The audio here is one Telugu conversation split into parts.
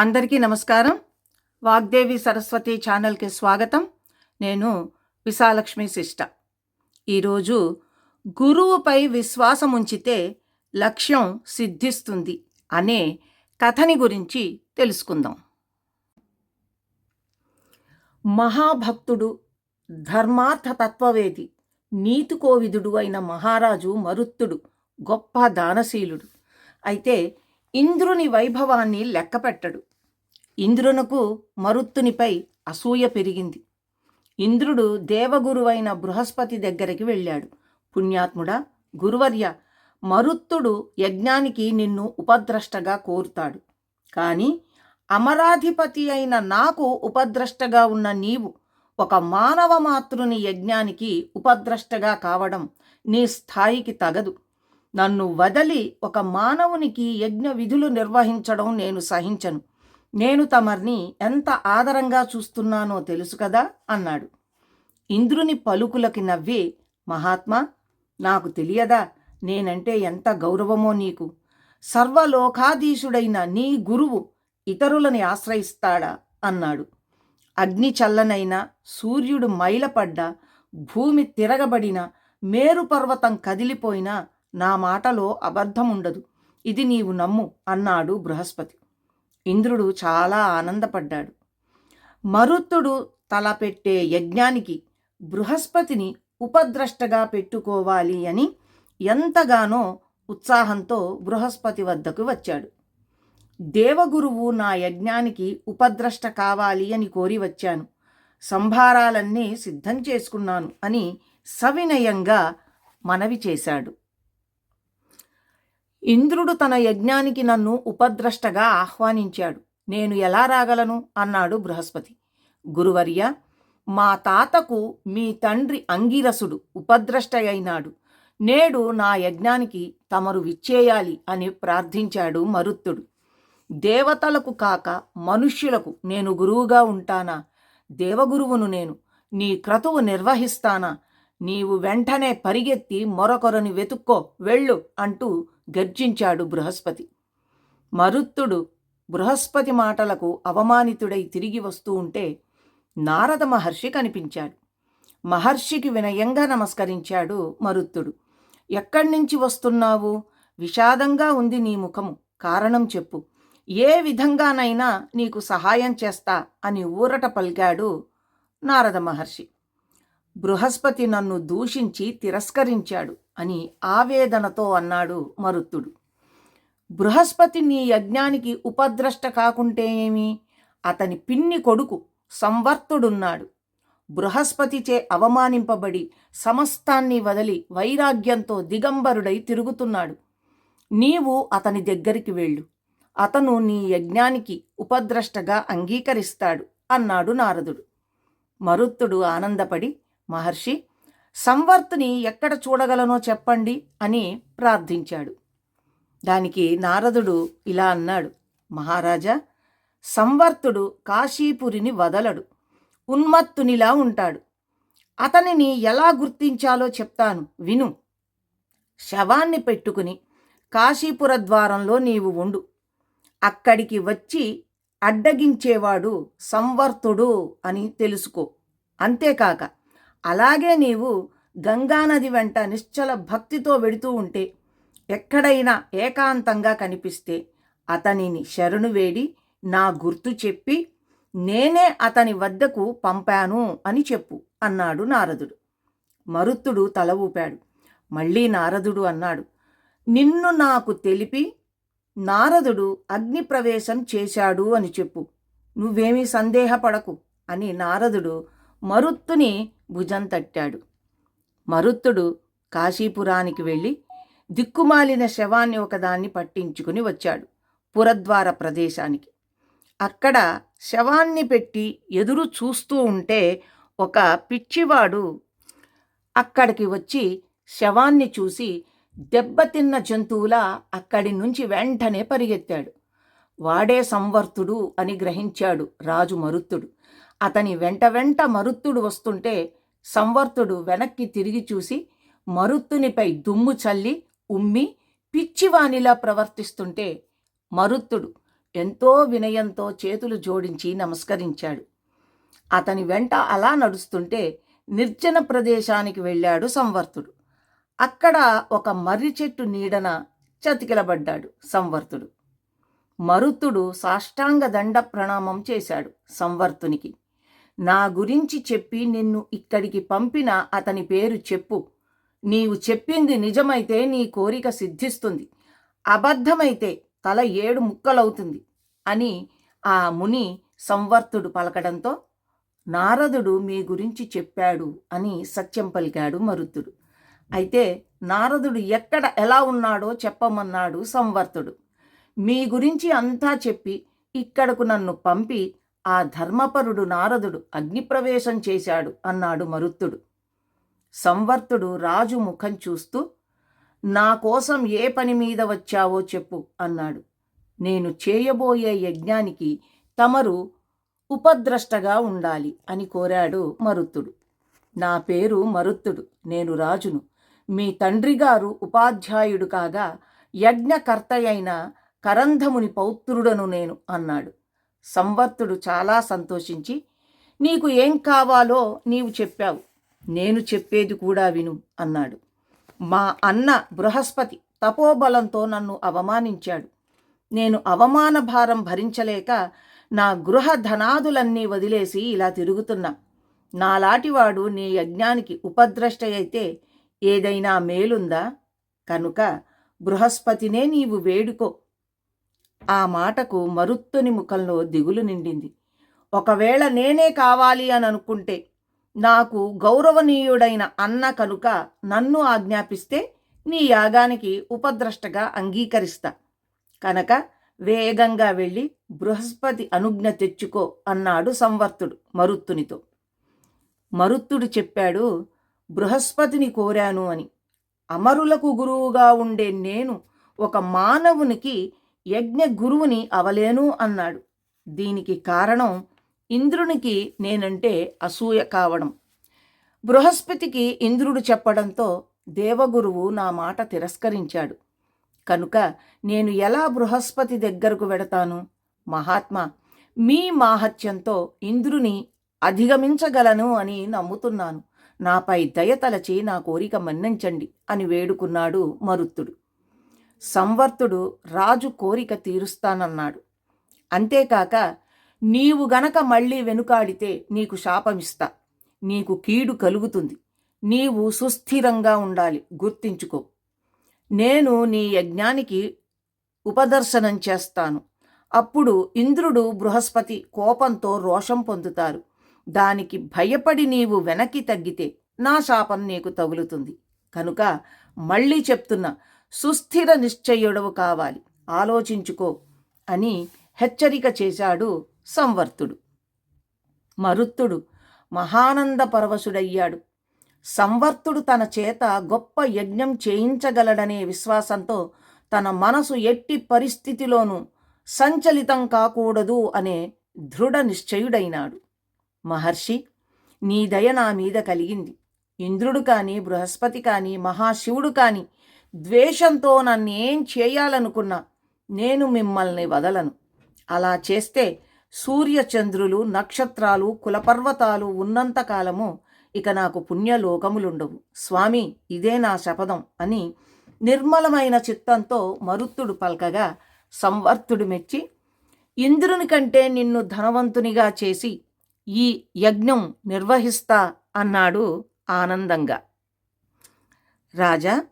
అందరికీ నమస్కారం. వాగ్దేవి సరస్వతి ఛానల్కి స్వాగతం. నేను విశాలక్ష్మి శిష్ట ఈరోజు గురువుపై విశ్వాసం ఉంచితే లక్ష్యం సిద్ధిస్తుంది అనే కథని గురించి తెలుసుకుందాం. మహాభక్తుడు ధర్మార్థ తత్వవేది నీతికోవిదుడు అయిన మహారాజు మరుత్తుడు గొప్ప దానశీలుడు. అయితే ఇంద్రుని వైభవాన్ని లెక్కపెట్టడు. ఇంద్రునకు మరుత్తునిపై అసూయ పెరిగింది. ఇంద్రుడు దేవగురువైన బృహస్పతి దగ్గరికి వెళ్ళాడు. పుణ్యాత్ముడా గురువర్య మరుత్తుడు యజ్ఞానికి నిన్ను ఉపద్రష్టగా కోరుతాడు. కానీ అమరాధిపతి అయిన నాకు ఉపద్రష్టగా ఉన్న నీవు ఒక మానవ మాతృని యజ్ఞానికి ఉపద్రష్టగా కావడం నీ స్థాయికి తగదు. నన్ను వదలి ఒక మానవునికి యజ్ఞ విధులు నిర్వహించడం నేను సహించను. నేను తమర్ని ఎంత ఆదరంగా చూస్తున్నానో తెలుసు కదా అన్నాడు. ఇంద్రుని పలుకులకి నవ్వి మహాత్మా నాకు తెలియదా నేనంటే ఎంత గౌరవమో నీకు? సర్వలోకాధీశుడైన నీ గురువు ఇతరులని ఆశ్రయిస్తాడా? అన్నాడు. అగ్ని చల్లనైన సూర్యుడు మైలపడ్డ భూమి తిరగబడిన మేరుపర్వతం కదిలిపోయినా నా మాటలో అబద్ధముండదు. ఇది నీవు నమ్ము అన్నాడు బృహస్పతి. ఇంద్రుడు చాలా ఆనందపడ్డాడు. మరుత్తుడు తలపెట్టే యజ్ఞానికి బృహస్పతిని ఉపద్రష్టగా పెట్టుకోవాలి అని ఎంతగానో ఉత్సాహంతో బృహస్పతి వద్దకు వచ్చాడు. దేవగురువు నా యజ్ఞానికి ఉపద్రష్ట కావాలి అని కోరి వచ్చాను. సంభారాలన్నీ సిద్ధం చేసుకున్నాను అని సవినయంగా మనవి చేశాడు. ఇంద్రుడు తన యజ్ఞానికి నన్ను ఉపద్రష్టగా ఆహ్వానించాడు. నేను ఎలా రాగలను? అన్నాడు బృహస్పతి. గురువర్య మా తాతకు మీ తండ్రి అంగిరసుడు ఉపద్రష్ట అయినాడు నేడు నా యజ్ఞానికి తమరు విచ్చేయాలి అని ప్రార్థించాడు మరుత్తుడు. దేవతలకు కాక మనుష్యులకు నేను గురువుగా ఉంటానా? దేవగురువును నేను. నీ క్రతువు నిర్వహిస్తానా? నీవు వెంటనే పరిగెత్తి మరొకరిని వెతుక్కో వెళ్ళు అంటూ గర్జించాడు బృహస్పతి. మరుత్తుడు బృహస్పతి మాటలకు అవమానితుడై తిరిగి వస్తూ ఉంటే నారద మహర్షి కనిపించాడు. మహర్షికి వినయంగా నమస్కరించాడు మరుత్తుడు. ఎక్కడి నుంచి వస్తున్నావు? విషాదంగా ఉంది నీ ముఖము కారణం చెప్పు. ఏ విధంగానైనా నీకు సహాయం చేస్తా అని ఊరట పలికాడు నారద మహర్షి. బృహస్పతి నన్ను దూషించి తిరస్కరించాడు అని ఆవేదనతో అన్నాడు మరుత్తుడు. బృహస్పతి నీ యజ్ఞానికి ఉపద్రష్ట కాకుంటే ఏమి? అతని పిన్ని కొడుకు సంవర్తుడున్నాడు. బృహస్పతిచే అవమానింపబడి సమస్తాన్ని వదిలి వైరాగ్యంతో దిగంబరుడై తిరుగుతున్నాడు. నీవు అతని దగ్గరికి వెళ్ళు. అతను నీ యజ్ఞానికి ఉపద్రష్టగా అంగీకరిస్తాడు అన్నాడు నారదుడు. మరుత్తుడు ఆనందపడి మహర్షి సంవర్తుని ఎక్కడ చూడగలనో చెప్పండి అని ప్రార్థించాడు. దానికి నారదుడు ఇలా అన్నాడు మహారాజా సంవర్తుడు కాశీపురిని వదలడు ఉన్మత్తునిలా ఉంటాడు. అతనిని ఎలా గుర్తించాలో చెప్తాను విను. శవాన్ని పెట్టుకుని కాశీపుర ద్వారంలో నీవు ఉండు. అక్కడికి వచ్చి అడ్డగించేవాడు సంవర్తుడు అని తెలుసుకో. అంతేకాక అలాగే నీవు గంగానది వెంట నిశ్చల భక్తితో వెడుతూ ఉంటే ఎక్కడైనా ఏకాంతంగా కనిపిస్తే అతనిని శరణు వేడి నా గుర్తు చెప్పి నేనే అతని వద్దకు పంపాను అని చెప్పు అన్నాడు నారదుడు. మరుత్తుడు తల ఊపాడు. మళ్ళీ నారదుడు అన్నాడు నిన్ను నాకు తెలిపి నారదుడు అగ్నిప్రవేశం చేశాడు అని చెప్పు. నువ్వేమీ సందేహపడకు అని నారదుడు మరుత్తుని భుజం తట్టాడు. మరుత్తుడు కాశీపురానికి వెళ్ళి దిక్కుమాలిన శవాన్ని ఒకదాన్ని పట్టించుకుని వచ్చాడు పురద్వార ప్రదేశానికి. అక్కడ శవాన్ని పెట్టి ఎదురు చూస్తూ ఉంటే ఒక పిచ్చివాడు అక్కడికి వచ్చి శవాన్ని చూసి దెబ్బతిన్న జంతువులా అక్కడి నుంచి వెంటనే పరిగెత్తాడు. వాడే సంవర్తుడు అని గ్రహించాడు రాజు మరుత్తుడు. అతని వెంట వెంట మరుత్తుడు వస్తుంటే సంవర్తుడు వెనక్కి తిరిగి చూసి మరుత్తునిపై దుమ్ము చల్లి ఉమ్మి పిచ్చివానిలా ప్రవర్తిస్తుంటే మరుత్తుడు ఎంతో వినయంతో చేతులు జోడించి నమస్కరించాడు. అతని వెంట అలా నడుస్తుంటే నిర్జన ప్రదేశానికి వెళ్ళాడు సంవర్తుడు. అక్కడ ఒక మర్రి చెట్టు నీడన చతికిలబడ్డాడు సంవర్తుడు. మరుతుడు సాష్టాంగ దండ ప్రణామం చేశాడు సంవర్తునికి. నా గురించి చెప్పి నిన్ను ఇక్కడికి పంపిన అతని పేరు చెప్పు. నీవు చెప్పింది నిజమైతే నీ కోరిక సిద్ధిస్తుంది. అబద్ధమైతే తల ఏడు ముక్కలవుతుంది అని ఆ ముని సంవర్తుడు పలకడంతో నారదుడు మీ గురించి చెప్పాడు అని సత్యం పలికాడు మరుత్తుడు. అయితే నారదుడు ఎక్కడ ఎలా ఉన్నాడో చెప్పమన్నాడు సంవర్తుడు. మీ గురించి అంతా చెప్పి ఇక్కడకు నన్ను పంపి ఆ ధర్మపరుడు నారదుడు అగ్నిప్రవేశం చేశాడు అన్నాడు మరుత్తుడు. సంవర్తుడు రాజు ముఖం చూస్తూ నా కోసం ఏ పని మీద వచ్చావో చెప్పు అన్నాడు. నేను చేయబోయే యజ్ఞానికి తమరు ఉపద్రష్టగా ఉండాలి అని కోరాడు మరుత్తుడు. నా పేరు మరుత్తుడు నేను రాజును. మీ తండ్రి గారు ఉపాధ్యాయుడు కాగా యజ్ఞకర్తయైన కరంధముని పౌత్రుడను నేను అన్నాడు. సంవర్తుడు చాలా సంతోషించి నీకు ఏం కావాలో నీవు చెప్పావు. నేను చెప్పేది కూడా విను అన్నాడు. మా అన్న బృహస్పతి తపోబలంతో నన్ను అవమానించాడు. నేను అవమాన భారం భరించలేక నా గృహ ధనాదులన్నీ వదిలేసి ఇలా తిరుగుతున్నా. నాలాటివాడు నీ యజ్ఞానికి ఉపద్రష్ట అయితే ఏదైనా మేలుందా? కనుక బృహస్పతినే నీవు వేడుకో. ఆ మాటకు మరుత్తుని ముఖంలో దిగులు నిండింది. ఒకవేళ నేనే కావాలి అని అనుకుంటే నాకు గౌరవనీయుడైన అన్న కనుక నన్ను ఆజ్ఞాపిస్తే నీ యాగానికి ఉపద్రష్టగా అంగీకరిస్తా. కనుక వేగంగా వెళ్ళి బృహస్పతి అనుజ్ఞ తెచ్చుకో అన్నాడు సంవర్తుడు మరుత్తునితో. మరుత్తుడు చెప్పాడు బృహస్పతిని కోరాను అని. అమరులకు గురువుగా ఉండే నేను ఒక మానవునికి యజ్ఞ గురువుని అవలేను అన్నాడు. దీనికి కారణం ఇంద్రునికి నేనంటే అసూయ కావడం. బృహస్పతికి ఇంద్రుడు చెప్పడంతో దేవగురువు నా మాట తిరస్కరించాడు. కనుక నేను ఎలా బృహస్పతి దగ్గరకు వెడతాను? మహాత్మా మీ మాహత్యంతో ఇంద్రుని అధిగమించగలను అని నమ్ముతున్నాను. నాపై దయ తలచి నా కోరిక మన్నించండి అని వేడుకున్నాడు మరుత్తుడు. సంవర్తుడు రాజు కోరిక తీరుస్తానన్నాడు. అంతేకాక నీవు గనక మళ్ళీ వెనుకాడితే నీకు శాపమిస్తా. నీకు కీడు కలుగుతుంది. నీవు సుస్థిరంగా ఉండాలి. గుర్తించుకో. నేను నీ యజ్ఞానికి ఉపదర్శనం చేస్తాను. అప్పుడు ఇంద్రుడు బృహస్పతి కోపంతో రోషం పొందుతారు. దానికి భయపడి నీవు వెనక్కి తగ్గితే నా శాపం నీకు తగులుతుంది. కనుక మళ్ళీ చెప్తున్నా సుస్థిర నిశ్చయుడవు కావాలి. ఆలోచించుకో అని హెచ్చరిక చేశాడు సంవర్తుడు. మరుత్తుడు మహానంద పరవశుడయ్యాడు. సంవర్తుడు తన చేత గొప్ప యజ్ఞం చేయించగలడనే విశ్వాసంతో తన మనసు ఎట్టి పరిస్థితిలోనూ సంచలితం కాకూడదు అనే దృఢ నిశ్చయుడైనాడు. మహర్షి నీ దయ నా మీద కలిగింది. ఇంద్రుడు కానీ బృహస్పతి కానీ మహాశివుడు కాని ద్వేషంతో నన్నేం చేయాలనుకున్నా నేను మిమ్మల్ని వదలను. అలా చేస్తే సూర్యచంద్రులు నక్షత్రాలు కులపర్వతాలు ఉన్నంతకాలము ఇక నాకు పుణ్యలోకములుండవు. స్వామి ఇదే నా శపథం అని నిర్మలమైన చిత్తంతో మరుత్తుడు పల్కగా సంవర్తుడు మెచ్చి ఇంద్రుని కంటే నిన్ను ధనవంతునిగా చేసి ఈ యజ్ఞం నిర్వహిస్తా అన్నాడు ఆనందంగా. రాజా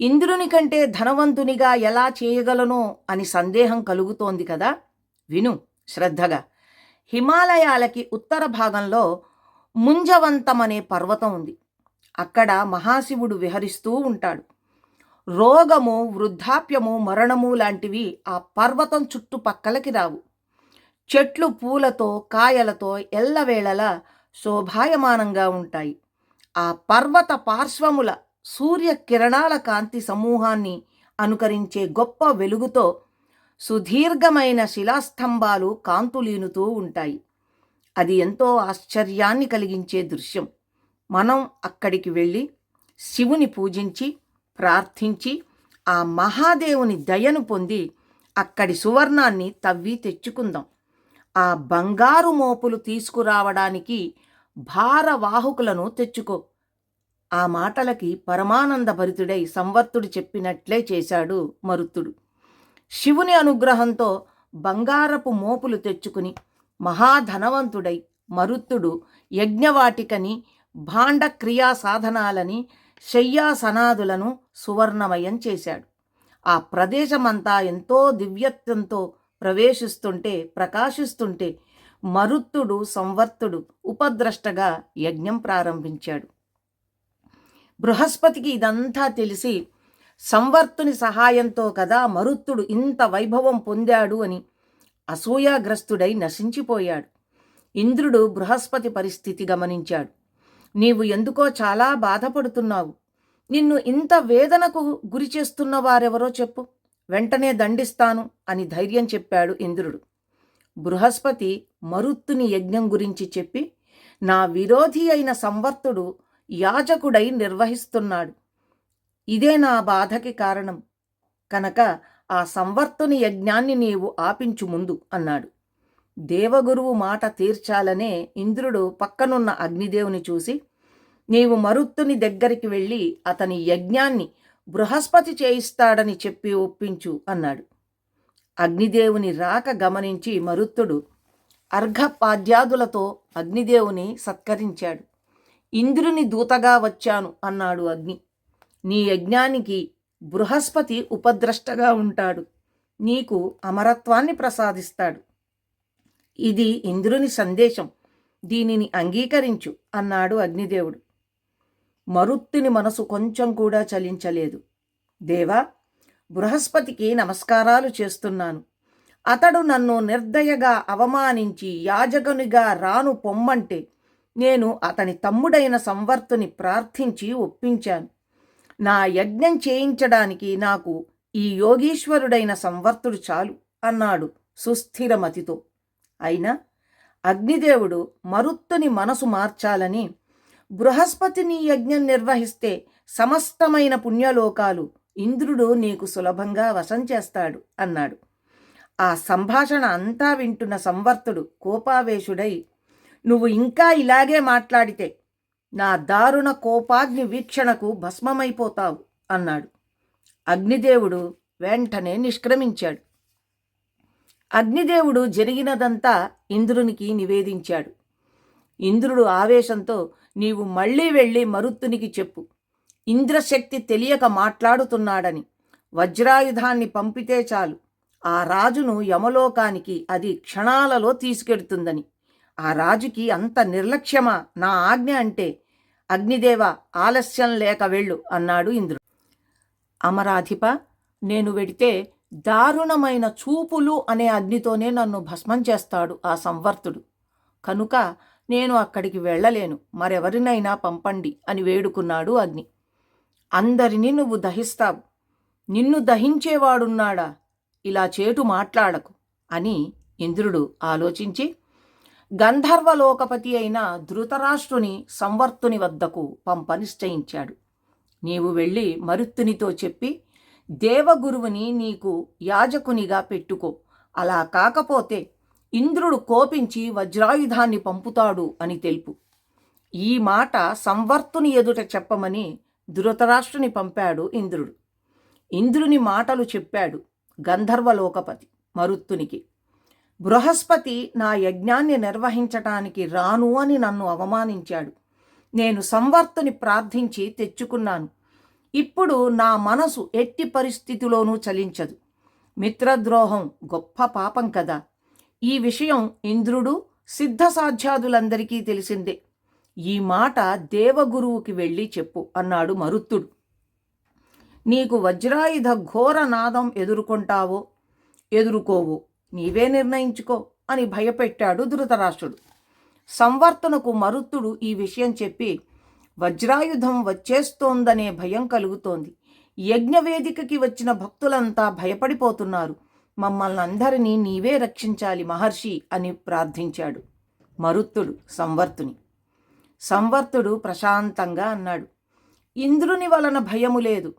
ఇంద్రుని కంటే ధనవంతునిగా ఎలా చేయగలనో అని సందేహం కలుగుతోంది కదా? విను శ్రద్ధగా. హిమాలయాలకి ఉత్తర భాగంలో ముంజవంతమనే పర్వతం ఉంది. అక్కడ మహాశివుడు విహరిస్తూ ఉంటాడు. రోగము వృద్ధాప్యము మరణము లాంటివి ఆ పర్వతం చుట్టుపక్కలకి రావు. చెట్లు పూలతో కాయలతో ఎల్లవేళలా శోభాయమానంగా ఉంటాయి. ఆ పర్వత పార్శ్వముల సూర్య కిరణాల కాంతి సమూహాన్ని అనుకరించే గొప్ప వెలుగుతో సుదీర్ఘమైన శిలాస్తంభాలు కాంతులీనుతూ ఉంటాయి. అది ఎంతో ఆశ్చర్యాన్ని కలిగించే దృశ్యం. మనం అక్కడికి వెళ్ళి శివుని పూజించి ప్రార్థించి ఆ మహాదేవుని దయను పొంది అక్కడి సువర్ణాన్ని తవ్వి తెచ్చుకుందాం. ఆ బంగారు మోపులు తీసుకురావడానికి భారవాహకులను తెచ్చుకో. ఆ మాటలకి పరమానందభరితుడై సంవర్తుడు చెప్పినట్లే చేశాడు మరుత్తుడు. శివుని అనుగ్రహంతో బంగారపు మోపులు తెచ్చుకుని మహాధనవంతుడై మరుత్తుడు యజ్ఞవాటికని భాండ క్రియా సాధనాలని శయ్యాసనాదులను సువర్ణమయం చేశాడు. ఆ ప్రదేశమంతా ఎంతో దివ్యత్వంతో ప్రవేశిస్తుంటే ప్రకాశిస్తుంటే మరుత్తుడు సంవర్తుడు ఉపద్రష్టగా యజ్ఞం ప్రారంభించాడు. బృహస్పతికి ఇదంతా తెలిసి సంవర్తుని సహాయంతో కదా మరుత్తుడు ఇంత వైభవం పొందాడు అని అసూయాగ్రస్తుడై నశించిపోయాడు. ఇంద్రుడు బృహస్పతి పరిస్థితి గమనించాడు. నీవు ఎందుకో చాలా బాధపడుతున్నావు. నిన్ను ఇంత వేదనకు గురి చేస్తున్న వారెవరో చెప్పు. వెంటనే దండిస్తాను అని ధైర్యం చెప్పాడు ఇంద్రుడు. బృహస్పతి మరుత్తుని యజ్ఞం గురించి చెప్పి నా విరోధి అయిన సంవర్తుడు యాజకుడై నిర్వహిస్తున్నాడు. ఇదే నా బాధకి కారణం. కనుక ఆ సంవర్తుని యజ్ఞాన్ని నీవు ఆపించు ముందు అన్నాడు. దేవగురువు మాట తీర్చాలనే ఇంద్రుడు పక్కనున్న అగ్నిదేవుని చూసి నీవు మరుత్తుని దగ్గరికి వెళ్ళి అతని యజ్ఞాన్ని బృహస్పతి చేయిస్తాడని చెప్పి ఒప్పించు అన్నాడు. అగ్నిదేవుని రాక గమనించి మరుత్తుడు అర్ఘపాద్యాదులతో అగ్నిదేవుని సత్కరించాడు. ఇంద్రుని దూతగా వచ్చాను అన్నాడు అగ్ని. నీ యజ్ఞానికి బృహస్పతి ఉపద్రష్టగా ఉంటాడు. నీకు అమరత్వాన్ని ప్రసాదిస్తాడు. ఇది ఇంద్రుని సందేశం. దీనిని అంగీకరించు అన్నాడు అగ్నిదేవుడు. మరుత్తిని మనసు కొంచెం కూడా చలించలేదు. దేవా బృహస్పతికి నమస్కారాలు చేస్తున్నాను. అతడు నన్ను నిర్దయగా అవమానించి యాజకునిగా రాను పొమ్మంటే నేను అతని తమ్ముడైన సంవర్తుని ప్రార్థించి ఒప్పించాను. నా యజ్ఞం చేయించడానికి నాకు ఈ యోగీశ్వరుడైన సంవర్తుడు చాలు అన్నాడు సుస్థిరమతితో. అయినా అగ్నిదేవుడు మరుత్తుని మనసు మార్చాలని బృహస్పతిని యజ్ఞం నిర్వహిస్తే సమస్తమైన పుణ్యలోకాలు ఇంద్రుడు నీకు సులభంగా వశం చేస్తాడు అన్నాడు. ఆ సంభాషణ అంతా వింటున్న సంవర్తుడు కోపావేశుడై నువ్వు ఇంకా ఇలాగే మాట్లాడితే నా దారుణ కోపాగ్ని వీక్షణకు భస్మమైపోతావు అన్నాడు. అగ్నిదేవుడు వెంటనే నిష్క్రమించాడు. అగ్నిదేవుడు జరిగినదంతా ఇంద్రునికి నివేదించాడు. ఇంద్రుడు ఆవేశంతో నీవు మళ్ళీ వెళ్ళి మరుత్తునికి చెప్పు. ఇంద్రశక్తి తెలియక మాట్లాడుతున్నాడని. వజ్రాయుధాన్ని పంపితే చాలు. ఆ రాజును యమలోకానికి అది క్షణాలలో తీసుకెడుతుందని. ఆ రాజుకి అంత నిర్లక్ష్యమా? నా ఆజ్ఞ అంటే అగ్నిదేవ ఆలస్యం లేక వెళ్ళు అన్నాడు ఇంద్రుడు. అమరాధిప నేను వెడితే దారుణమైన చూపులు అనే అగ్నితోనే నన్ను భస్మం చేస్తాడు ఆ సంవర్తుడు. కనుక నేను అక్కడికి వెళ్ళలేను మరెవరినైనా పంపండి అని వేడుకున్నాడు అగ్ని. అందరినీ నువ్వు దహిస్తావు నిన్ను దహించేవాడున్నాడా? ఇలా చేటు మాట్లాడకు అని ఇంద్రుడు ఆలోచించి గంధర్వలోకపతి అయిన ధృతరాష్ట్రుని సంవర్తుని వద్దకు పంప నిశ్చయించాడు నీవు వెళ్ళి మరుత్తునితో చెప్పి దేవగురువుని నీకు యాజకునిగా పెట్టుకో. అలా కాకపోతే ఇంద్రుడు కోపించి వజ్రాయుధాన్ని పంపుతాడు అని తెలుపు. ఈ మాట సంవర్తుని ఎదుట చెప్పమని ధృతరాష్ట్రుని పంపాడు ఇంద్రుడు. ఇంద్రుని మాటలు చెప్పాడు గంధర్వలోకపతి మరుత్తునికి. బృహస్పతి నా యజ్ఞాన్ని నిర్వహించటానికి రాను అని నన్ను అవమానించాడు. నేను సంవర్తుని ప్రార్థించి తెచ్చుకున్నాను. ఇప్పుడు నా మనసు ఎట్టి పరిస్థితిలోనూ చలించదు. మిత్రద్రోహం గొప్ప పాపం కదా. ఈ విషయం ఇంద్రుడు సిద్ధసాధ్యాదులందరికీ తెలిసిందే. ఈ మాట దేవగురువుకి వెళ్ళి చెప్పు అన్నాడు మరుత్తుడు. నీకు వజ్రాయుధ ఘోర నాదం ఎదుర్కొంటావో? ఎదుర్కోవో. నీవే నిర్ణయించుకో అని భయపెట్టాడు ధృతరాష్ట్రుడు. సంవర్తనకు మరుత్తుడు ఈ విషయం చెప్పి వజ్రాయుధం వచ్చేస్తోందనే భయం కలుగుతోంది. యజ్ఞవేదికకి వచ్చిన భక్తులంతా భయపడిపోతున్నారు. మమ్మల్ని అందరినీ నీవే రక్షించాలి మహర్షి అని ప్రార్థించాడు మరుత్తుడు సంవర్తుని. సంవర్తుడు ప్రశాంతంగా అన్నాడు ఇంద్రుని వలన భయము లేదు.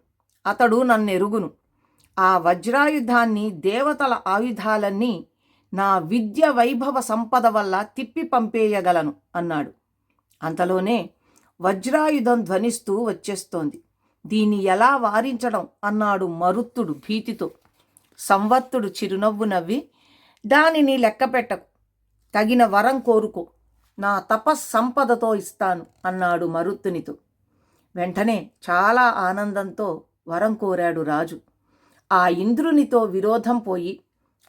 అతడు నన్నెరుగును. ఆ వజ్రాయుధాన్ని దేవతల ఆయుధాలన్నీ నా విద్య వైభవ సంపద వల్ల తిప్పి పంపేయగలను అన్నాడు. అంతలోనే వజ్రాయుధం ధ్వనిస్తూ వచ్చేస్తోంది. దీన్ని ఎలా వారించడం అన్నాడు మరుత్తుడు భీతితో. సంవత్తుడు చిరునవ్వు నవ్వి దానిని లెక్కపెట్టకు తగిన వరం కోరుకో. నా తపస్సంపదతో ఇస్తాను అన్నాడు మరుత్తునితో. వెంటనే చాలా ఆనందంతో వరం కోరాడు రాజు. ఆ ఇంద్రునితో విరోధం పోయి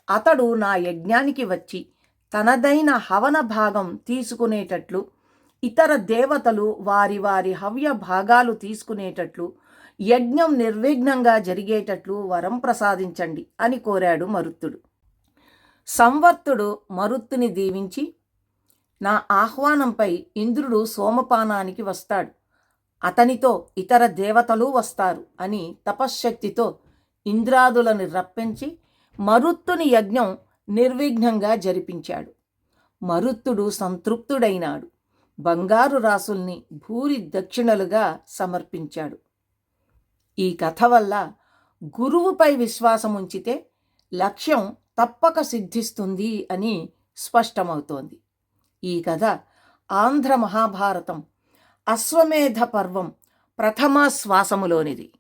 అతడు నా యజ్ఞానికి వచ్చి తనదైన హవన భాగం తీసుకునేటట్లు ఇతర దేవతలు వారి వారి హవ్య భాగాలు తీసుకునేటట్లు యజ్ఞం నిర్విఘ్నంగా జరిగేటట్లు వరం ప్రసాదించండి అని కోరాడు మరుత్తుడు. సంవర్తుడు మరుత్తుని దీవించి నా ఆహ్వానంపై ఇంద్రుడు సోమపానానికి వస్తాడు. అతనితో ఇతర దేవతలు వస్తారు అని తపశ్శక్తితో ఇంద్రాదులను రప్పించి మరుత్తుని యజ్ఞం నిర్విఘ్నంగా జరిపించాడు. మరుత్తుడు సంతృప్తుడైనాడు. బంగారు రాసుల్ని భూరి దక్షిణలుగా సమర్పించాడు. ఈ కథ వల్ల గురువుపై విశ్వాసం ఉంచితే లక్ష్యం తప్పక సిద్ధిస్తుంది అని స్పష్టమవుతోంది. ఈ కథ ఆంధ్ర మహాభారతం అశ్వమేధ పర్వం ప్రథమ శ్వాసములోనిది.